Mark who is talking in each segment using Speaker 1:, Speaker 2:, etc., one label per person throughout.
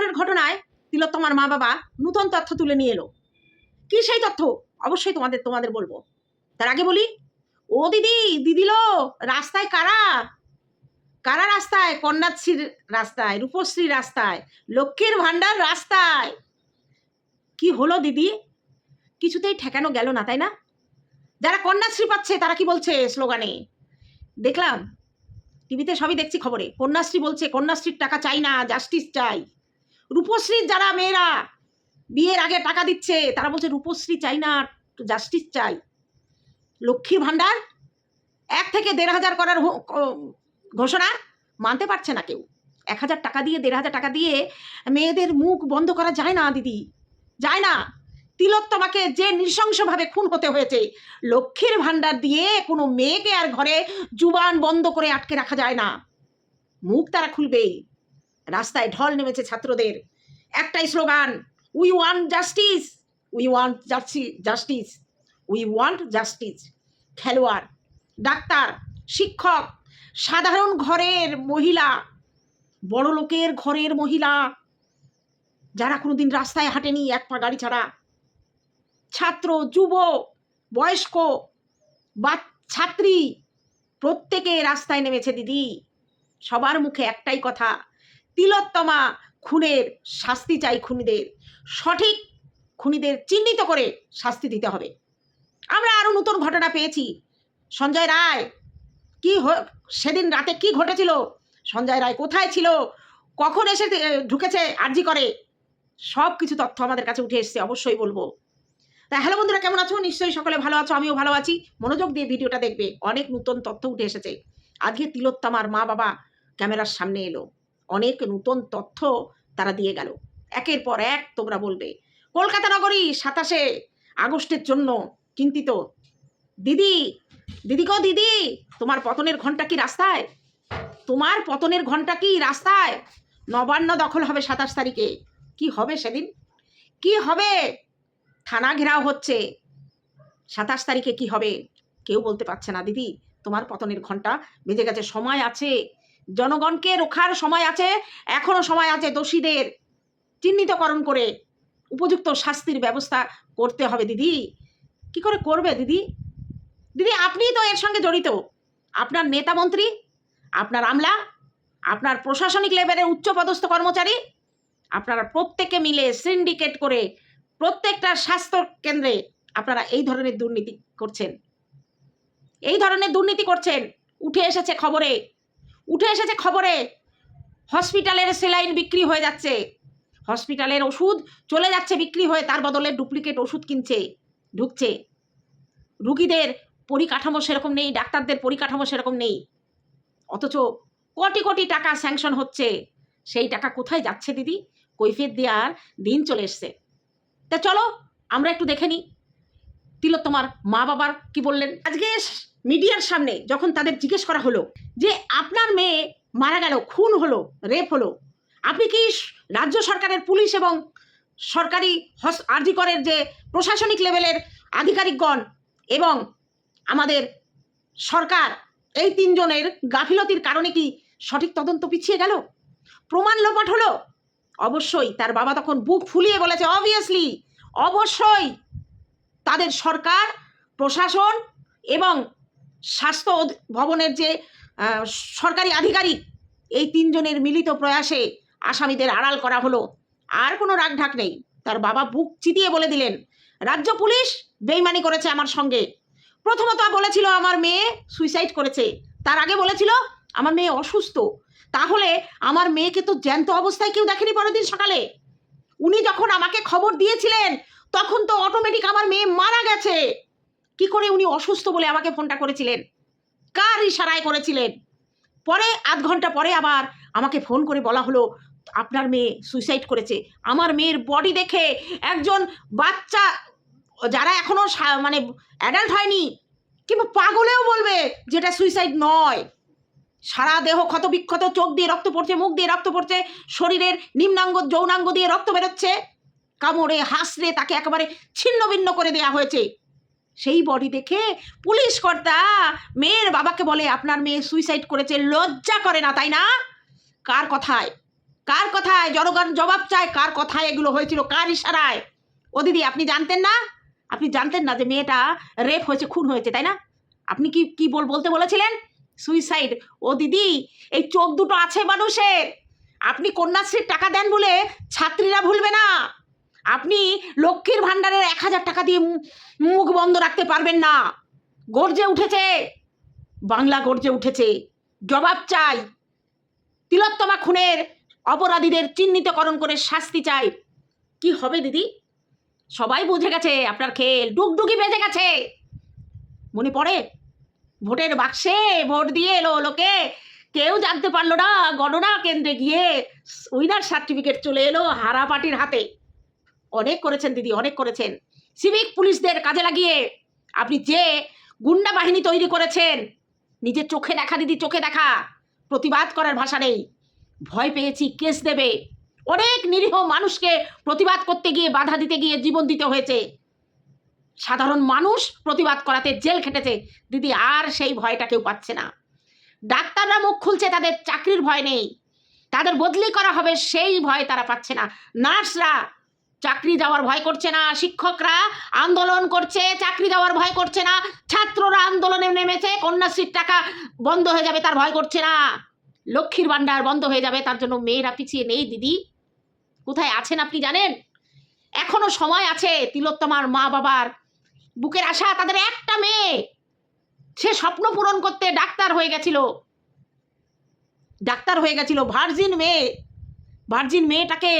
Speaker 1: আরজিকরের ঘটনায় তিলোত্তমার মা বাবা নূতন তথ্য তুলে নিয়ে এলো। কি সেই তথ্য? অবশ্যই তোমাদের তোমাদের বলব। তার আগে বলি, ও দিদি দিদিলো রাস্তায় কারা? কারা রাস্তায়? কন্যাশ্রীর রাস্তায়, রূপশ্রী রাস্তায়, লক্ষ্মীর ভাণ্ডার রাস্তায়। কি হলো দিদি? কিছুতেই ঠেকানো গেল না, তাই না? যারা কন্যাশ্রী পাচ্ছে, তারা কি বলছে স্লোগানে? দেখলাম, টিভিতে সবই দেখছি খবরে। কন্যাশ্রী বলছে, কন্যাশ্রীর টাকা চাই না, জাস্টিস চাই। রূপশ্রীর যারা মেয়েরা বিয়ের আগে টাকা দিচ্ছে, তারা বলছে, রূপশ্রী চাই না জাস্টিস চাই। লক্ষ্মীর ভাণ্ডার এক থেকে দেড় হাজার করার ঘোষণা মানতে পারছে না কেউ। এক হাজার টাকা দিয়ে, দেড় হাজার টাকা দিয়ে মেয়েদের মুখ বন্ধ করা যায় না, দিদি। যায় না। তিলোত্তমাকে যে নৃশংসভাবে খুন হতে হয়েছে, লক্ষ্মীর ভাণ্ডার দিয়ে কোনো মেয়েকে আর ঘরে জুবান বন্ধ করে আটকে রাখা যায় না। মুখ তারা খুলবেই রাস্তায় ঢল নেমেছে ছাত্রদের। একটাই slogan we want justice we want justice we want justice খেলোয়াড়, ডাক্তার, শিক্ষক, সাধারণ ঘরের মহিলা, বড় লোকের ঘরের মহিলা, যারা কোনোদিন রাস্তায় হাঁটেনি, এক পা গাড়ি ছাড়া। ছাত্র, যুব, বয়স্ক, বা, ছাত্রী, প্রত্যেকে রাস্তায় নেমেছে দিদি। সবার মুখে একটাই কথা তিলোত্তমা খুনের শাস্তি চাই খুনিদের। সঠিক খুনিদের চিহ্নিত করে শাস্তি দিতে হবে। আমরা আরও নতুন ঘটনা পেয়েছি। সঞ্জয় রায়, কি সেদিন রাতে কি ঘটেছিল? সঞ্জয় রায় কোথায় ছিল? কখন এসে ঢুকেছে আর্জি করে? সব কিছু তথ্য আমাদের কাছে উঠে এসছে, অবশ্যই বলব। তা হ্যালো বন্ধুরা, কেমন আছো? নিশ্চয়ই সকলে ভালো আছো, আমিও ভালো আছি। মনোযোগ দিয়ে ভিডিওটা দেখবে, অনেক নতুন তথ্য উঠে এসেছে। আজকে তিলোত্তমার মা বাবা ক্যামেরার সামনে এলো। অনেক নতুন তথ্য তারা দিয়ে গেল। একের পর এক তোমরা বলবে, কলকাতা নগরী সাতাশে আগস্টের জন্য চিন্তিত। দিদি দিদি গো দিদি, তোমার পতনের ঘণ্টা কি রাস্তায়? তোমার পতনের ঘণ্টা কি রাস্তায়? নবান্ন দখল হবে সাতাশ তারিখে। কি হবে সেদিন? কি হবে? থানা ঘেরাও হচ্ছে। সাতাশ তারিখে কি হবে? কেউ বলতে পারছে না। দিদি, তোমার পতনের ঘণ্টা বেজে গেছে। সময় আছে। জনগণকে রোখার সময় আছে, এখনও সময় আছে দোষীদের চিহ্নিতকরণ করে উপযুক্ত শাস্তির ব্যবস্থা করতে হবে, দিদি। কি করে করবে, দিদি? দিদি আপনিই তো এর সঙ্গে জড়িত। আপনার নেতা মন্ত্রী, আপনার আমলা, আপনার প্রশাসনিক লেভেলের উচ্চপদস্থ কর্মচারী, আপনারা প্রত্যেকে মিলে সিন্ডিকেট করে প্রত্যেকটা স্বাস্থ্য কেন্দ্রে আপনারা এই ধরনের দুর্নীতি করছেন। এই ধরনের দুর্নীতি করছেন। উঠে এসেছে খবরে উঠে এসেছে খবরে, হসপিটালের সেলাইন বিক্রি হয়ে যাচ্ছে। হসপিটালের ওষুধ চলে যাচ্ছে বিক্রি হয়ে, তার বদলে ডুপ্লিকেট ওষুধ কিনছে, ঢুকছে। রুগীদের পরিকাঠামো সেরকম নেই, ডাক্তারদের পরিকাঠামো সেরকম নেই। অথচ কোটি কোটি টাকা স্যাংশন হচ্ছে। সেই টাকা কোথায় যাচ্ছে দিদি? কৈফিয়ত দেওয়ার দিন চলে এসছে। তা চলো, আমরা একটু দেখে নিই। তিলোত্তমার মা বাবার কি বললেন? আজকে মিডিয়ার সামনে যখন তাদের জিজ্ঞেস করা হলো যে আপনার মেয়ে মারা গেল, খুন হলো, রেপ হলো, আপনি কি রাজ্য সরকারের পুলিশ এবং সরকারি হস আর্জিকরের যে প্রশাসনিক লেভেলের আধিকারিকগণ এবং আমাদের সরকার, এই তিনজনের গাফিলতির কারণে কি সঠিক তদন্ত পিছিয়ে গেল? প্রমাণ লোপাট হলো? অবশ্যই তার বাবা তখন বুক ফুলিয়ে বলেছে অবভিয়াসলি অবশ্যই তাদের সরকার, প্রশাসন এবং স্বাস্থ্য ভবনের যে সরকারি আধিকারিক, এই তিনজনের মিলিত প্রয়াসে আসামিদের আড়াল করা হলো। আর কোনো রাগঢাক নেই। তার বাবা বুক চিতিয়ে বলে দিলেন, রাজ্য পুলিশ বেইমানি করেছে আমার সঙ্গে। প্রথমত বলেছিল আমার মেয়ে সুইসাইড করেছে। তার আগে বলেছিল, আমার মেয়ে অসুস্থ। তাহলে আমার মেয়েকে তো জ্যান্ত অবস্থায় কেউ দেখেনি পরের দিন সকালে। উনি যখন আমাকে খবর দিয়েছিলেন, তখন তো অটোমেটিক আমার মেয়ে মারা গেছে। কি করে উনি অসুস্থ বলে আমাকে ফোনটা করেছিলেন? কার ইশারায় করেছিলেন? পরে আধ ঘণ্টা পরে আবার আমাকে ফোন করে বলা হলো, আপনার মেয়ে সুইসাইড করেছে। আমার মেয়ের বডি দেখে একজন বাচ্চা, যারা এখনও সা- মানে অ্যাডাল্ট হয়নি, কিংবা পাগলেও বলবে যেটা সুইসাইড নয়। সারা দেহ ক্ষত বিক্ষত, চোখ দিয়ে রক্ত পড়ছে, মুখ দিয়ে রক্ত পড়ছে, শরীরের নিম্নাঙ্গ, যৌনাঙ্গ দিয়ে রক্ত বেরোচ্ছে। কামড়ে হাসরে তাকে একেবারে ছিন্ন ভিন্ন করে দেয়া হয়েছে। সেই বডি দেখে পুলিশ কর্তা মেয়ের বাবাকে বলে, আপনার মেয়ে সুইসাইড করেছে, লজ্জা করে না, তাই না? কার কথায়? কার কথায়? জনগণ জবাব চায়, কার কথায় এগুলো হয়েছিল, কার ইশারায়? ও দিদি, আপনি জানতেন না? আপনি জানতেন না যে মেয়েটা রেপ হয়েছে, খুন হয়েছে, তাই না? আপনি কি কি বল, বলতে বলেছিলেন? সুইসাইড ও দিদি, এই চোখ দুটো আছে মানুষের। আপনি কন্যাশ্রীর টাকা দেন বলে ছাত্রীরা ভুলবে না। আপনি লক্ষ্মীর ভাণ্ডারের এক হাজার টাকা দিয়ে মুখ বন্ধ রাখতে পারবেন না। গর্জে উঠেছে। বাংলা গর্জে উঠেছে। জবাব চাই। তিলোত্তমা খুনের অপরাধীদের চিহ্নিতকরণ করে শাস্তি চাই। কি হবে দিদি? সবাই বুঝে গেছে আপনার খেল। ডুগডুগি বেজে গেছে। মনে পড়ে? ভোটের বাক্সে ভোট দিয়ে এলো লোকে। কেউ জানতে পারল না গণনা কেন্দ্রে গিয়ে উইনার সার্টিফিকেট চলে এলো হারা পার্টির হাতে। অনেক করেছেন, দিদি, অনেক করেছেন। সিভিক পুলিশদের কাজে লাগিয়ে আপনি যে গুন্ডা বাহিনী তৈরি করেছেন, নিজের চোখে দেখা, দিদি, চোখে দেখা, প্রতিবাদ করার ভাষা নেই। ভয় পেয়েছি, কেস দেবে। অনেক নিরীহ মানুষকে প্রতিবাদ করতে গিয়ে, বাধা দিতে গিয়ে জীবন দিতে হয়েছে। সাধারণ মানুষ প্রতিবাদ করাতে জেল খেটেছে। দিদি, আর সেই ভয়টা কেউ পাচ্ছে না। ডাক্তাররা মুখ খুলছে, তাদের চাকরির ভয় নেই। তাদের বদলি করা হবে, সেই ভয় তারা পাচ্ছে না। নার্সরা চাকরি যাওয়ার ভয় করছে না, শিক্ষকরা আন্দোলন করছে, চাকরি যাওয়ার ভয় করছে না, ছাত্ররা আন্দোলনে নেমেছে, কন্যাশ্রীর টাকা বন্ধ হয়ে যাবে, তার ভয় করছে না। লক্ষ্মীর ভাণ্ডার বন্ধ হয়ে যাবে, তার জন্য মেয়েরা পিছিয়ে নেই, দিদি। কোথায় আছেন আপনি জানেন? এখনও সময় আছে তিলোত্তমার মা বাবার বুকের আশা, তাদের একটা মেয়ে। সে স্বপ্ন পূরণ করতে ডাক্তার হয়ে গেছিল। ডাক্তার হয়ে গেছিল, ভার্জিন মেয়ে। ভার্জিন মেয়েটাকে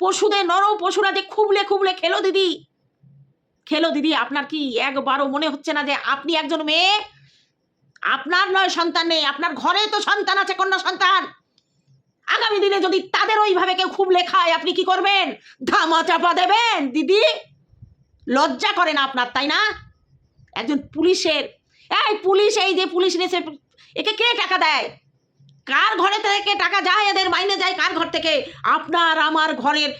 Speaker 1: পশুদের নর পশুরা যে খুবলে খুবলে খেলো দিদি। খেলো দিদি, আপনার কি একবারও মনে হচ্ছে না যে আপনি একজন মেয়ে? আপনার নয় সন্তান নেই, আপনার ঘরে তো সন্তান আছে, কন্যা সন্তান। আগামী দিনে যদি তাদের ওইভাবে কেউ খুব লেখায় আপনি কি করবেন? ধামা চাপা দেবেন, দিদি। লজ্জা করে না আপনার, তাই না? একজন পুলিশের, এই পুলিশ, এই যে পুলিশ নেছে একে কে টাকা দেয়? কার ঘরে থেকে টাকা যায় এদের মাইনে যায়, কার ঘর থেকে? আপনার আমার ঘরের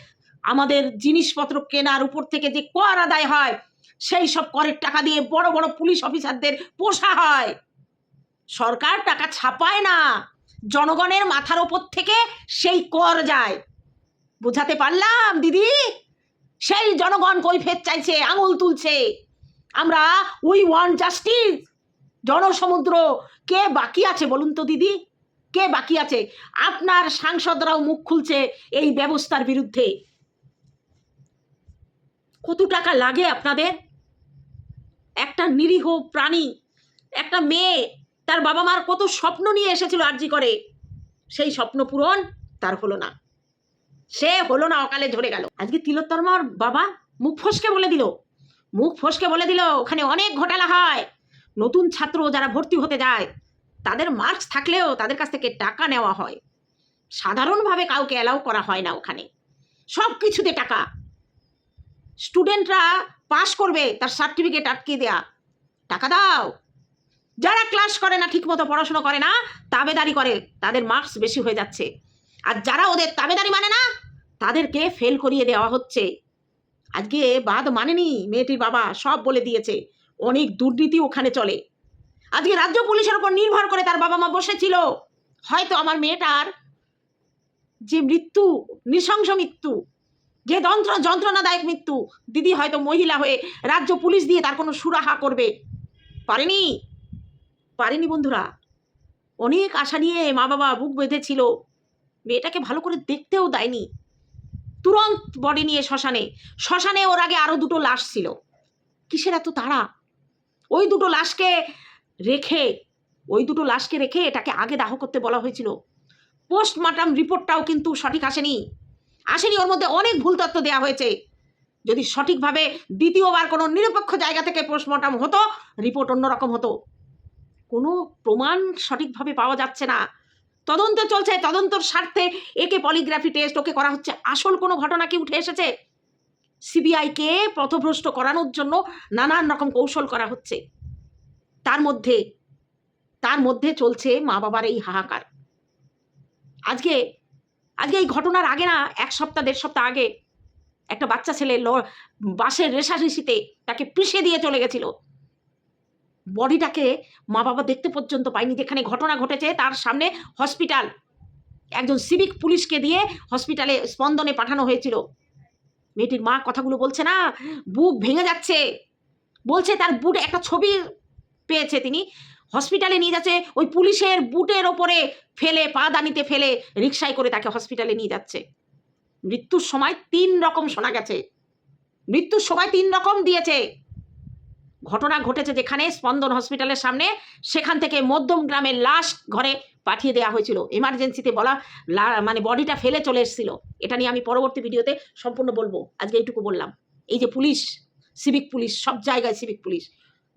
Speaker 1: আমাদের জিনিসপত্র কেনার উপর থেকে যে কর আদায় হয়, সেই সব করের টাকা দিয়ে বড় বড় পুলিশ অফিসারদের পোষা হয়। সরকার টাকা ছাপায় না, জনগণের মাথার ওপর থেকে সেই কর যায়। বোঝাতে পারলাম, দিদি? সেই জনগণ কৈফেত চাইছে, আঙুল তুলছে। আমরা উই ওয়ান্ট জাস্টিস, জনসমুদ্র। কে বাকি আছে বলুন তো, দিদি? কে বাকি আছে? আপনার সাংসদরাও মুখ খুলছে এই ব্যবস্থার বিরুদ্ধে। কত টাকা লাগে আপনাদের? একটা নিরীহ প্রাণী, একটা মেয়ে, তার বাবা মার কত স্বপ্ন নিয়ে এসেছিল আর্জি করে। সেই স্বপ্ন পূরণ তার হলো না। সে হলো না, অকালে ঝরে গেল। আজকে তিলোত্তমার বাবা মুখ ফসকে বলে দিল। মুখ ফসকে বলে দিল, ওখানে অনেক ঘোটালা হয়। নতুন ছাত্র যারা ভর্তি হতে যায় তাদের মার্কস থাকলেও তাদের কাছ থেকে টাকা নেওয়া হয়। সাধারণভাবে কাউকে অ্যালাউ করা হয় না ওখানে। সব কিছুতে টাকা। স্টুডেন্টরা পাস করবে, তার সার্টিফিকেট আটকে দেয়া। টাকা দাও। যারা ক্লাস করে না, ঠিকমতো পড়াশোনা করে না, তাবেদারি করে। তাদের মার্কস বেশি হয়ে যাচ্ছে। আর যারা ওদের তাবেদারি মানে না, তাদেরকে ফেল করিয়ে দেওয়া হচ্ছে। আজকে বাদ মানেনি মেয়েটির বাবা, সব বলে দিয়েছে। অনেক দুর্নীতি ওখানে চলে। আজকে রাজ্য পুলিশের উপর নির্ভর করে তার বাবা মা বসেছিল। হয়তো আমার মেয়েটার যে মৃত্যু, নৃশংস মৃত্যু, যে যন্ত্র, যন্ত্রণাদায়ক মৃত্যু, দিদি হয়তো মহিলা হয়ে রাজ্য পুলিশ দিয়ে তার কোনো সুরাহা করবে। পারেনি? পারেনি বন্ধুরা। অনেক আশা নিয়ে মা বাবা বুক বেঁধেছিল। মেয়েটাকে ভালো করে দেখতেও দেয়নি। তুরন্ত বডি নিয়ে শ্মশানে। শ্মশানে ওর আগে আরও দুটো লাশ ছিল। কিসের এত তাড়া? ওই দুটো লাশকে রেখে, ওই দুটো লাশকে রেখে এটাকে আগে দাহ করতে বলা হয়েছিল। পোস্টমার্টাম রিপোর্টটাও কিন্তু সঠিক আসেনি। আসেনি, ওর মধ্যে অনেক ভুল তথ্য দেওয়া হয়েছে। যদি সঠিকভাবে দ্বিতীয়বার কোনো নিরপেক্ষ জায়গা থেকে পোস্টমর্টম হতো, রিপোর্ট অন্যরকম হতো। কোনো প্রমাণ সঠিকভাবে পাওয়া যাচ্ছে না। তদন্ত চলছে, তদন্তর স্বার্থে একে পলিগ্রাফি টেস্ট ওকে করা হচ্ছে। আসল কোনো ঘটনা কি উঠে এসেছে? সিবিআইকে পথভ্রষ্ট করানোর জন্য নানান রকম কৌশল করা হচ্ছে। তার মধ্যে তার মধ্যে চলছে মা বাবার এই হাহাকার। আজকে আজকে এই ঘটনার আগে না, এক সপ্তাহ, দেড় সপ্তাহ আগে একটা বাচ্চা ছেলে ল- বাসের রেশারেশিতে তাকে পিষে দিয়ে চলে গেছিল। বডিটাকে মা বাবা দেখতে পর্যন্ত পায়নি, যেখানে ঘটনা ঘটেছে তার সামনে হসপিটাল। একজন সিভিক পুলিশকে দিয়ে হসপিটালে স্পন্দনে পাঠানো হয়েছিল। মেয়েটির মা কথাগুলো বলছে না, বুক ভেঙে যাচ্ছে। বলছে তার বুট, একটা ছবি পেয়েছে তিনি। হসপিটালে নিয়ে যাচ্ছে, ওই পুলিশের বুটের ওপরে ফেলে, পা দানিতে ফেলে রিক্সায় করে তাকে হসপিটালে নিয়ে যাচ্ছে। মৃত্যুর সময় তিন রকম শোনা গেছে। মৃত্যুর সময় তিন রকম দিয়েছে। ঘটনা ঘটেছে যেখানে স্পন্দন হসপিটালের সামনে, সেখান থেকে মধ্যম গ্রামের লাশ ঘরে পাঠিয়ে দেওয়া হয়েছিল। এমার্জেন্সিতে বলা মানে বডিটা ফেলে চলে এসেছিল। এটা নিয়ে আমি পরবর্তী ভিডিওতে সম্পূর্ণ বলব। আজকে এইটুকু বললাম। এই যে পুলিশ সিভিক পুলিশ, সব জায়গায় সিভিক পুলিশ।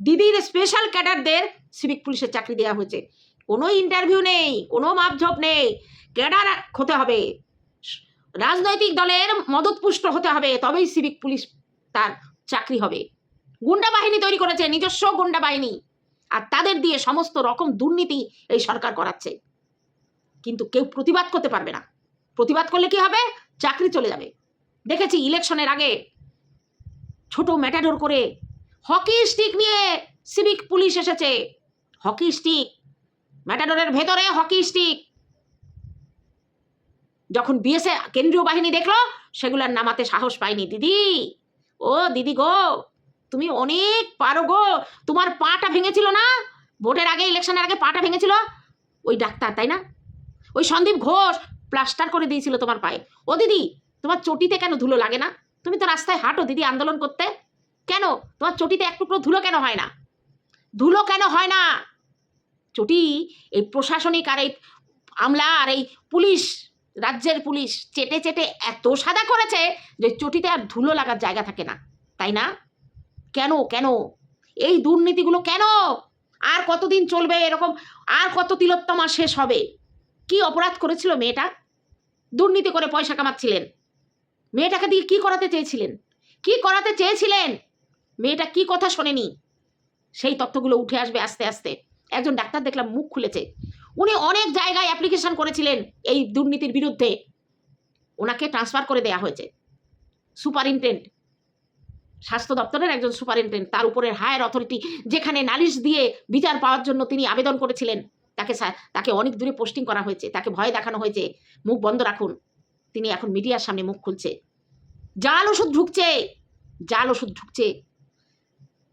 Speaker 1: দিদির স্পেশাল ক্যাডারদের সিভিক পুলিশের চাকরি দেওয়া হয়েছে। কোনো ইন্টারভিউ নেই, কোনো মাপঝোপ নেই। ক্যাডার হতে হবে। রাজনৈতিক দলের মদতপুষ্ট হতে হবে, তবেই সিভিক পুলিশ তার চাকরি হবে। গুন্ডা বাহিনী তৈরি করেছে, নিজস্ব গুন্ডা বাহিনী। আর তাদের দিয়ে সমস্ত রকম দুর্নীতি এই সরকার করাচ্ছে। কিন্তু কেউ প্রতিবাদ করতে পারবে না। প্রতিবাদ করলে কি হবে? চাকরি চলে যাবে। দেখেছি ইলেকশনের আগে ছোট ম্যাটাডোর করে হকি স্টিক নিয়ে সিভিক পুলিশ এসেছে। হকি স্টিক ম্যাটাডোরের ভেতরে হকি স্টিক যখন বিএসএ কেন্দ্রীয় বাহিনী দেখল, সেগুলার নামাতে সাহস পায়নি, দিদি। ও, দিদি গো, তুমি অনেক পারো গো। তোমার পাটা ভেঙেছিল না? ভোটের আগে, ইলেকশনের আগে পাটা ভেঙেছিল? ওই ডাক্তার, তাই না? ওই সন্দীপ ঘোষ প্লাস্টার করে দিয়েছিল তোমার পায়ে। ও, দিদি, তোমার চটিতে কেন ধুলো লাগে না? তুমি তো রাস্তায় হাঁটো, দিদি, আন্দোলন করতে। কেন? তোমার চটিতে এক টুকরো ধুলো কেন হয় না? ধুলো কেন হয় না? চটি এই প্রশাসনিক আর এই আমলা আর এই পুলিশ, রাজ্যের পুলিশ চেটে চেটে এত সাদা করেছে যে চটিতে আর ধুলো লাগার জায়গা থাকে না। তাই না? কেন কেন? এই দুর্নীতিগুলো কেন? আর কতদিন চলবে এরকম? আর কত তিলোত্তমা শেষ হবে? কি অপরাধ করেছিল মেয়েটা? দুর্নীতি করে পয়সা কামাচ্ছিলেন। মেয়েটাকে দিয়ে কি করাতে চেয়েছিলেন? কি করাতে চেয়েছিলেন? মেয়েটা কি কথা শোনেনি? সেই তথ্যগুলো উঠে আসবে আস্তে আস্তে। একজন ডাক্তার দেখলাম মুখ খুলেছে। উনি অনেক জায়গায় অ্যাপ্লিকেশন করেছিলেন এই দুর্নীতির বিরুদ্ধে। ওনাকে ট্রান্সফার করে দেয়া হয়েছে। সুপারিনটেন্ট স্বাস্থ্য দপ্তরের একজন সুপারিনটেন্ট তার উপরের হায়ার অথরিটি যেখানে নালিশ দিয়ে বিচার পাওয়ার জন্য তিনি আবেদন করেছিলেন। তাকে তাকে অনেক দূরে পোস্টিং করা হয়েছে। তাকে ভয় দেখানো হয়েছে। মুখ বন্ধ রাখুন। তিনি এখন মিডিয়ার সামনে মুখ খুলছে। জাল ওষুধ ঢুকছে। জাল ওষুধ ঢুকছে।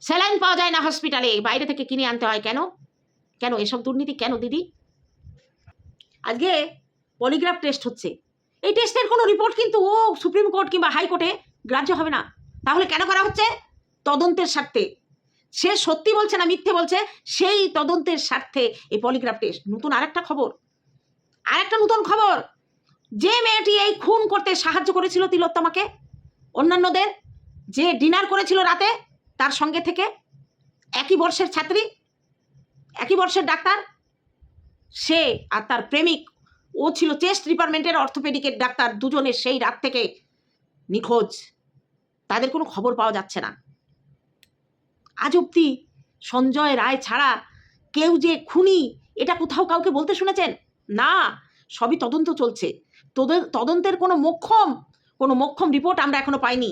Speaker 1: স্যালাইন পাওয়া যায় না হসপিটালে বাইরে থেকে কিনে আনতে হয় কেন? কেন? এসব দুর্নীতি কেন, দিদি? আজকে পলিগ্রাফ টেস্ট হচ্ছে। এই টেস্টের কোনো রিপোর্ট কিন্তু ও সুপ্রিম কোর্ট কিংবা হাইকোর্টে গ্রাহ্য হবে না। তাহলে কেন করা হচ্ছে? তদন্তের স্বার্থে। সে সত্যি বলছে না মিথ্যে বলছে, সেই তদন্তের স্বার্থে এই পলিগ্রাফ টেস্ট নতুন আরেকটা খবর। আরেকটা নতুন খবর। যে মেয়েটি এই খুন করতে সাহায্য করেছিল তিলোত্তমাকে, অন্যান্যদের, যে ডিনার করেছিল রাতে তার সঙ্গে থেকে একই বর্ষের ছাত্রী, একই বর্ষের ডাক্তার, সে আর তার প্রেমিক, ও ছিল চেস্ট ডিপার্টমেন্টের অর্থোপেডিকের ডাক্তার, দুজনে সেই রাত থেকে নিখোঁজ। তাদের কোনো খবর পাওয়া যাচ্ছে না। আজ অব্দি সঞ্জয় রায় ছাড়া কেউ যে খুনি, এটা কোথাও কাউকে বলতে শুনেছেন? না, সবই তদন্ত চলছে। তদন্তের কোনো মোক্ষম কোনো মোক্ষম রিপোর্ট আমরা এখনও পাইনি।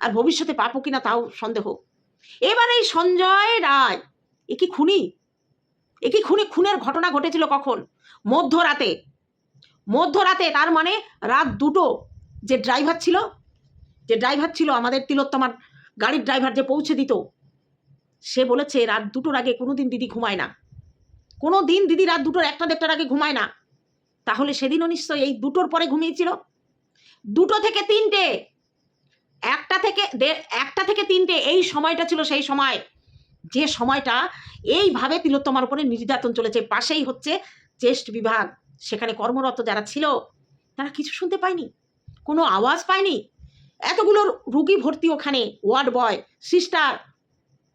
Speaker 1: আর ভবিষ্যতে পাবো কিনা তাও সন্দেহ। এবার এই সঞ্জয় রায়, এ কি খুনি? এ কি খুনি? খুনের ঘটনা ঘটেছিল কখন? মধ্যরাতে। মধ্যরাতে, তার মানে রাত দুটো যে ড্রাইভার ছিল, যে ড্রাইভার ছিল আমাদের তিলোত্তমার গাড়ির ড্রাইভার যে পৌঁছে দিত, সে বলেছে, রাত দুটোর আগে কোনো দিন দিদি ঘুমায় না। কোনো দিন দিদি রাত দুটোর একটা দেড়টার আগে ঘুমায় না। তাহলে সেদিনও নিশ্চয়ই এই দুটোর পরে ঘুমিয়েছিল। দুটো থেকে তিনটে একটা থেকে একটা থেকে তিনটে এই সময়টা ছিল সেই সময়। যে সময়টা এইভাবে তিলোত্তমার উপরে নির্যাতন চলেছে। পাশেই হচ্ছে চেস্ট বিভাগ। সেখানে কর্মরত যারা ছিল, তারা কিছু শুনতে পায়নি, কোনো আওয়াজ পায়নি। এতগুলো রুগী ভর্তি ওখানে, ওয়ার্ড বয়, সিস্টার,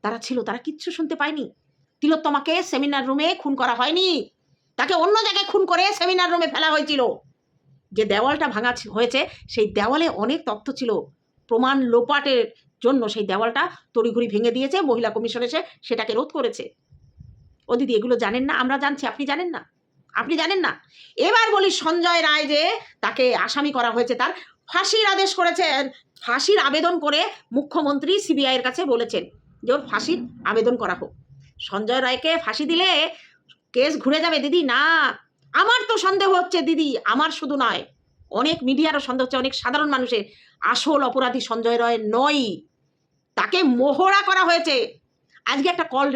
Speaker 1: তারা ছিল, তারা কিচ্ছু শুনতে পায়নি। তিলোত্তমাকে সেমিনার রুমে খুন করা হয়নি। তাকে অন্য জায়গায় খুন করে সেমিনার রুমে ফেলা হয়েছিল। যে দেওয়ালটা ভাঙা হয়েছে, সেই দেওয়ালে অনেক তথ্য ছিল। প্রমাণ লোপাটের জন্য সেই দেওয়ালটা তড়িঘড়ি ভেঙে দিয়েছে, মহিলা কমিশন এসে সেটাকে রোধ করেছে। ও দিদি, এগুলো জানেন না? আমরা জানছি, আপনি জানেন না? আপনি জানেন না? এবার বলি সঞ্জয় রায় যে তাকে আসামি করা হয়েছে, তার ফাঁসির আদেশ করেছেন। ফাঁসির আবেদন করে মুখ্যমন্ত্রী সিবিআইয়ের কাছে বলেছেন যে ওর ফাঁসির আবেদন করা হোক। সঞ্জয় রায়কে ফাঁসি দিলে কেস ঘুরে যাবে, দিদি, না। আমার তো সন্দেহ হচ্ছে, দিদি, আমার শুধু নয়। অনেক মিডিয়ারও সন্দেহ হচ্ছে, অনেক সাধারণ মানুষের আসল অপরাধী সঞ্জয় রয় নয়। তাকে মোহরা করা হয়েছে। আজকে একটা কল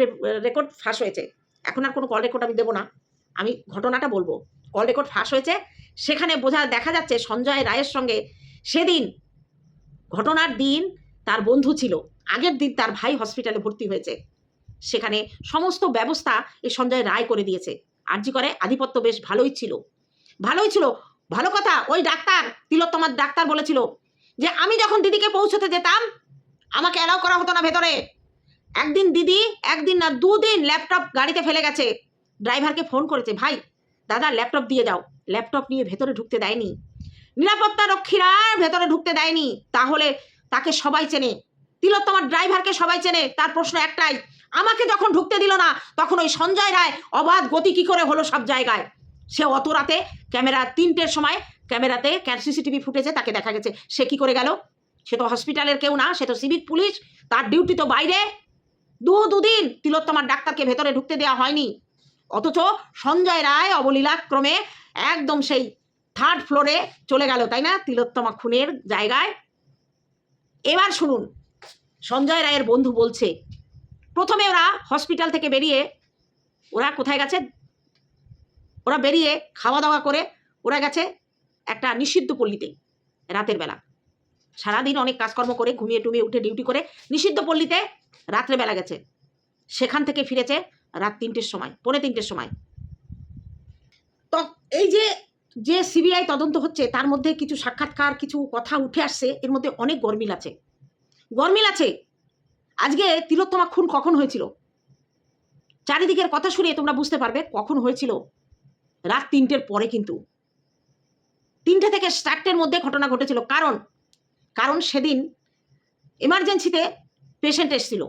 Speaker 1: রেকর্ড ফাঁস হয়েছে। এখন আর কোনো কল রেকর্ড আমি দেবো না। আমি ঘটনাটা বলব। কল রেকর্ড ফাঁস হয়েছে। সেখানে বোঝা, দেখা যাচ্ছে সঞ্জয় রায়ের সঙ্গে সেদিন ঘটনার দিন তার বন্ধু ছিল। আগের দিন তার ভাই হসপিটালে ভর্তি হয়েছে। সেখানে সমস্ত ব্যবস্থা এই সঞ্জয় রায় করে দিয়েছে। আরজি করে আধিপত্য বেশ ভালোই ছিল। ভালোই ছিল। ভালো কথা, ওই ডাক্তার, তিলোত্তমার ডাক্তার বলেছিল যে আমি যখন দিদিকে পৌঁছতে যেতাম, আমাকে অ্যালাউ করা হতো না ভেতরে। একদিন দিদি, একদিন না, দুদিন ল্যাপটপ গাড়িতে ফেলে গেছে। ড্রাইভারকে ফোন করেছে, ভাই, দাদা ল্যাপটপ দিয়ে যাও। ল্যাপটপ নিয়ে ভেতরে ঢুকতে দেয়নি। নিরাপত্তা রক্ষীরা ভেতরে ঢুকতে দেয়নি। তাহলে তাকে সবাই চেনে। তিলোত্তমার ড্রাইভারকে সবাই চেনে। তার প্রশ্ন একটাই, আমাকে যখন ঢুকতে দিল না, তখন ওই সঞ্জয় রায় অবাধ গতি কি করে হলো সব জায়গায়? সে অত রাতে ক্যামেরা তিনটের সময় ক্যামেরাতে সিসিটিভি ফুটেছে তাকে দেখা গেছে। সে কি করে গেল? সে তো হসপিটালের কেউ না, সে তো সিভিক পুলিশ। তার ডিউটি তো বাইরে। দু দুদিন তিলোত্তমার ডাক্তারকে ভেতরে ঢুকতে দেওয়া হয়নি। অথচ সঞ্জয় রায় অবলীলাক্রমে একদম সেই থার্ড ফ্লোরে চলে গেল, তাই না? তিলোত্তমা খুনের জায়গায়। এবার শুনুন, সঞ্জয় রায়ের বন্ধু বলছে, প্রথমে ওরা হসপিটাল থেকে বেরিয়ে, ওরা কোথায় গেছে? ওরা বেরিয়ে খাওয়া দাওয়া করে ওরা গেছে একটা নিষিদ্ধ পল্লীতে রাতের বেলা। সারাদিন অনেক কাজকর্ম করে ঘুমিয়ে টুমিয়ে উঠে ডিউটি করে নিষিদ্ধ পল্লীতে রাত্রেবেলা গেছে। সেখান থেকে ফিরেছে রাত তিনটের সময়, পৌনে তিনটের সময়। তো এই যে যে সিবিআই তদন্ত হচ্ছে, তার মধ্যে কিছু সাক্ষাৎকার, কিছু কথা উঠে আসছে, এর মধ্যে অনেক গরমিল আছে। গরমিল আছে। আজকে তিলোত্তমা খুন কখন হয়েছিল? চারিদিকের কথা শুনে তোমরা বুঝতে পারবে কখন হয়েছিল। রাত তিনটের পরে কিন্তু। তিনটে থেকে চারটের মধ্যে ঘটনা ঘটেছিল। কারণ কারণ সেদিন এমার্জেন্সিতে পেশেন্ট এসেছিল।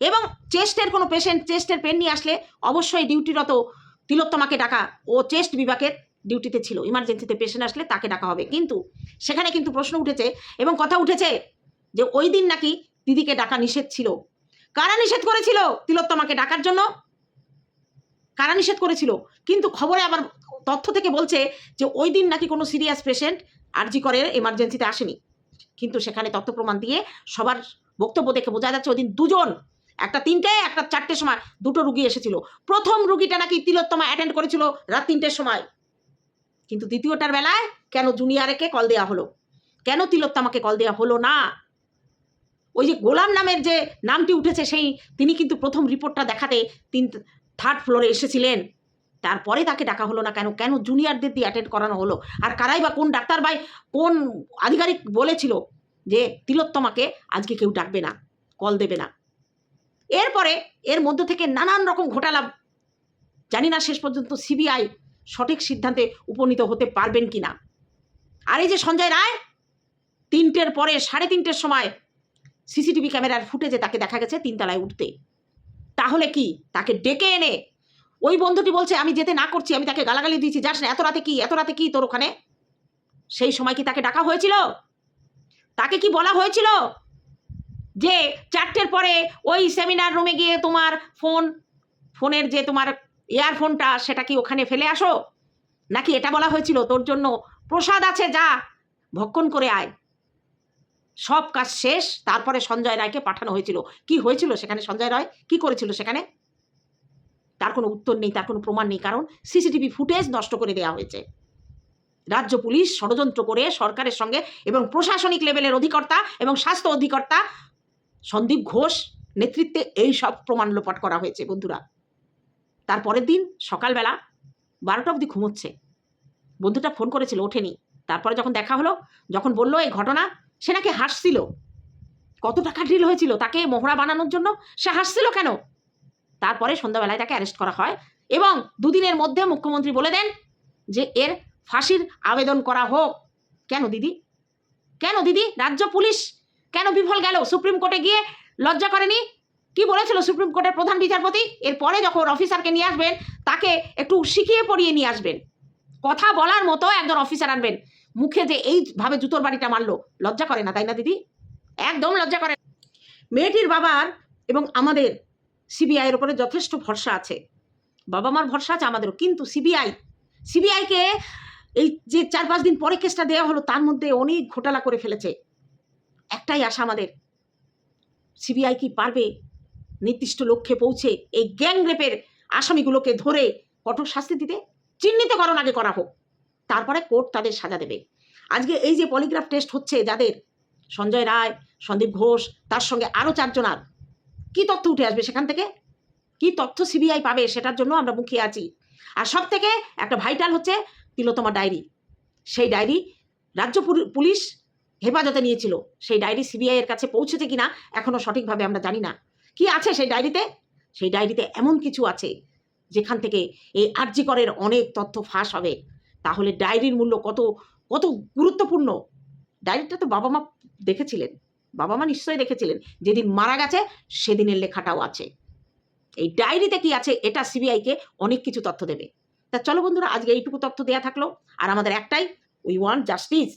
Speaker 1: এবং চেস্টের কোনো পেশেন্ট চেস্টের পেন নিয়ে আসলে অবশ্যই ডিউটিরত তিলোত্তমাকে ডাকা ও চেস্ট বিভাগের ডিউটিতে ছিল। ইমার্জেন্সিতে পেশেন্ট আসলে তাকে ডাকা হবে। কিন্তু সেখানে কিন্তু প্রশ্ন উঠেছে এবং কথা উঠেছে যে ওই দিন নাকি দিদিকে ডাকা নিষেধ ছিল। কারা নিষেধ করেছিল তিলোত্তমাকে ডাকার জন্য? কারা নিষেধ করেছিল? কিন্তু খবরে আবার তথ্য থেকে বলছে যে ওই দিন নাকি কোনো সিরিয়াস পেশেন্ট আরজি করে এমার্জেন্সিতে আসেনি। কিন্তু সেখানে তথ্য প্রমাণ দিয়ে সবার বক্তব্য দেখে বোঝা যাচ্ছে ওই দিন দুজন, একটা তিনটে, একটা চারটের সময় দুটো রুগী এসেছিল। প্রথম রুগীটা নাকি তিলোত্তমা অ্যাটেন্ড করেছিল রাত তিনটের সময়। কিন্তু দ্বিতীয়টার বেলায় কেন জুনিয়রকে কল দেওয়া হলো? কেন তিলোত্তমাকে কল দেওয়া হলো না? ওই যে গোলাম নামের যে নামটি উঠেছে সেই, তিনি কিন্তু প্রথম রিপোর্টটা দেখাতে তিন থার্ড ফ্লোরে এসেছিলেন। তারপরে তাকে ডাকা হলো না কেন? কেন জুনিয়রদের দিয়ে অ্যাটেন্ড করানো হলো? আর কারাই বা কোন ডাক্তার ভাই কোন আধিকারিক বলেছিল যে, তিলোত্তমাকে আজকে কেউ ডাকবে না কল দেবে না? এরপরে এর মধ্য থেকে নানান রকম ঘোটালা, জানি না শেষ পর্যন্ত সিবিআই সঠিক সিদ্ধান্তে উপনীত হতে পারবেন কি না আর এই যে সঞ্জয় রায়, তিনটের পরে সাড়ে তিনটের সময় সিসিটিভি ক্যামেরার ফুটেজে তাকে দেখা গেছে তিনতলায় উঠতে। তাহলে কি? তাকে ডেকে এনে। ওই বন্ধুটি বলছে, আমি যেতে না করছি, আমি তাকে গালাগালি দিয়েছি। যাস না, এত রাতে কি, এত রাতে কি তোর ওখানে? সেই সময় কি তাকে ডাকা হয়েছিল? তাকে কি বলা হয়েছিল? যে চারটের পরে ওই সেমিনার রুমে গিয়ে তোমার ফোন ফোনের যে তোমার ইয়ারফোনটা সেটা কি ওখানে ফেলে আসো? নাকি এটা বলা হয়েছিল, তোর জন্য প্রসাদ আছে, যা, ভক্ষণ করে আয়। সব কাজ শেষ, তারপরে সঞ্জয় রায়কে পাঠানো হয়েছিল। কি হয়েছিল সেখানে সঞ্জয় রায়? কি করেছিল সেখানে? তার কোনো উত্তর নেই, তার কোনো প্রমাণ নেই, কারণ সিসিটিভি ফুটেজ নষ্ট করে দেওয়া হয়েছে। রাজ্য পুলিশ ষড়যন্ত্র করে সরকারের সঙ্গে এবং প্রশাসনিক লেভেলের অধিকর্তা এবং স্বাস্থ্য অধিকর্তা সন্দীপ ঘোষ নেতৃত্বে এই সব প্রমাণ লোপাট করা হয়েছে, বন্ধুরা। তারপরের দিন সকালবেলা বারোটা অবধি ঘুমোচ্ছে। বন্ধুটা ফোন করেছিল, ওঠেনি। তারপরে যখন দেখা হলো, যখন বলল, এই ঘটনা সে নাকি হাসছিল? কত টাকা ড্রিল হয়েছিল তাকে মোহরা বানানোর জন্য? সে হাসছিল কেন? তারপরে সন্ধ্যাবেলায় তাকে অ্যারেস্ট করা হয় এবং দুদিনের মধ্যে মুখ্যমন্ত্রী বলে দেন যে, এর ফাঁসির আবেদন করা হোক। কেন দিদি? কেন দিদি? রাজ্য পুলিশ কেন বিফল গেল? সুপ্রিম কোর্টে গিয়ে লজ্জা করেনি? কি বলেছিল সুপ্রিম কোর্টের প্রধান বিচারপতি? এরপরে যখন অফিসারকে নিয়ে আসবেন, তাকে একটু শিখিয়ে পড়িয়ে নিয়ে আসবেন। কথা বলার মতো একজন অফিসার আনবেন। মুখে যে এইভাবে জুতোর বাড়িটা মারলো, লজ্জা করে না, তাই না দিদি? একদম লজ্জা করে মেয়েটির বাবার এবং আমাদের সিবিআইয়ের উপরে যথেষ্ট ভরসা আছে। বাবা মার ভরসা আছে আমাদেরও, কিন্তু সিবিআই সিবিআইকে এই যে চার পাঁচ দিন পরে কেসটা দেওয়া হলো, তার মধ্যে অনেক ঘোটালা করে ফেলেছে। একটাই আশা আমাদের সিবিআই কি পারবে? নির্দিষ্ট লক্ষ্যে পৌঁছে এই গ্যাং রেপের আসামিগুলোকে ধরে কঠোর শাস্তি দিতে? চিহ্নিতকরণ আগে করা হোক। তারপরে কোর্ট তাদের সাজা দেবে। আজকে এই যে পলিগ্রাফ টেস্ট হচ্ছে যাদের, সঞ্জয় রায়, সন্দীপ ঘোষ, তার সঙ্গে আরও চারজনার, কি তথ্য উঠে আসবে সেখান থেকে? কি তথ্য সিবিআই পাবে সেটার জন্য আমরা মুখিয়ে আছি। আর সব থেকে একটা ভাইটাল হচ্ছে তিলোতমা ডায়েরি। সেই ডায়েরি রাজ্য পুলিশ হেফাজতে নিয়েছিল। সেই ডায়েরি সিবিআইয়ের কাছে পৌঁছেছে কিনা এখনও সঠিকভাবে আমরা জানি না। কি আছে সেই ডায়েরিতে? সেই ডায়েরিতে এমন কিছু আছে যেখান থেকে এই আর্যিকরের অনেক তথ্য ফাঁস হবে। তাহলে ডায়েরির মূল্য কত কত গুরুত্বপূর্ণ? ডায়েরিটা তো বাবা মা দেখেছিলেন, বাবা মা নিশ্চয়ই দেখেছিলেন, যেদিন মারা গেছে সেদিনের লেখাটাও আছে। এই ডায়েরিতে কি আছে এটা সিবিআইকে অনেক কিছু তথ্য দেবে। তা চলো বন্ধুরা, আজকে এইটুকু তথ্য দেয়া থাকল, আর আমাদের একটাই উই ওয়ান্ট জাস্টিস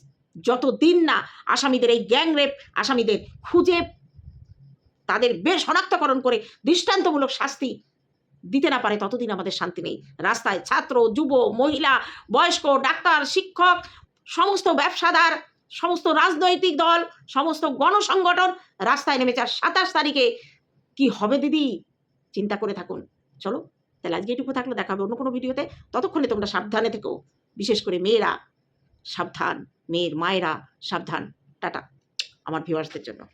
Speaker 1: যত দিন না আসামিদের এই গ্যাং রেপ আসামিদের খুঁজে তাদের বেশ শনাক্তকরণ করে দৃষ্টান্তমূলক শাস্তি দিতে না পারে, ততদিন আমাদের শান্তি নেই। রাস্তায় ছাত্র, যুব, মহিলা, বয়স্ক, ডাক্তার, শিক্ষক, সমস্ত ব্যবসাদার, সমস্ত রাজনৈতিক দল, সমস্ত গণসংগঠন রাস্তায় নেমেছে। আর সাতাশ তারিখে কি হবে দিদি? চিন্তা করে থাকুন। চলো, তাহলে আজকে এটুকু থাকলে। দেখা হবে অন্য কোনো ভিডিওতে। ততক্ষণে তোমরা সাবধানে থেকো। বিশেষ করে মেয়েরা, সাবধান। মেয়ের, মায়েরা, সাবধান। টাটা, আমার ভিউয়ার্সদের জন্য।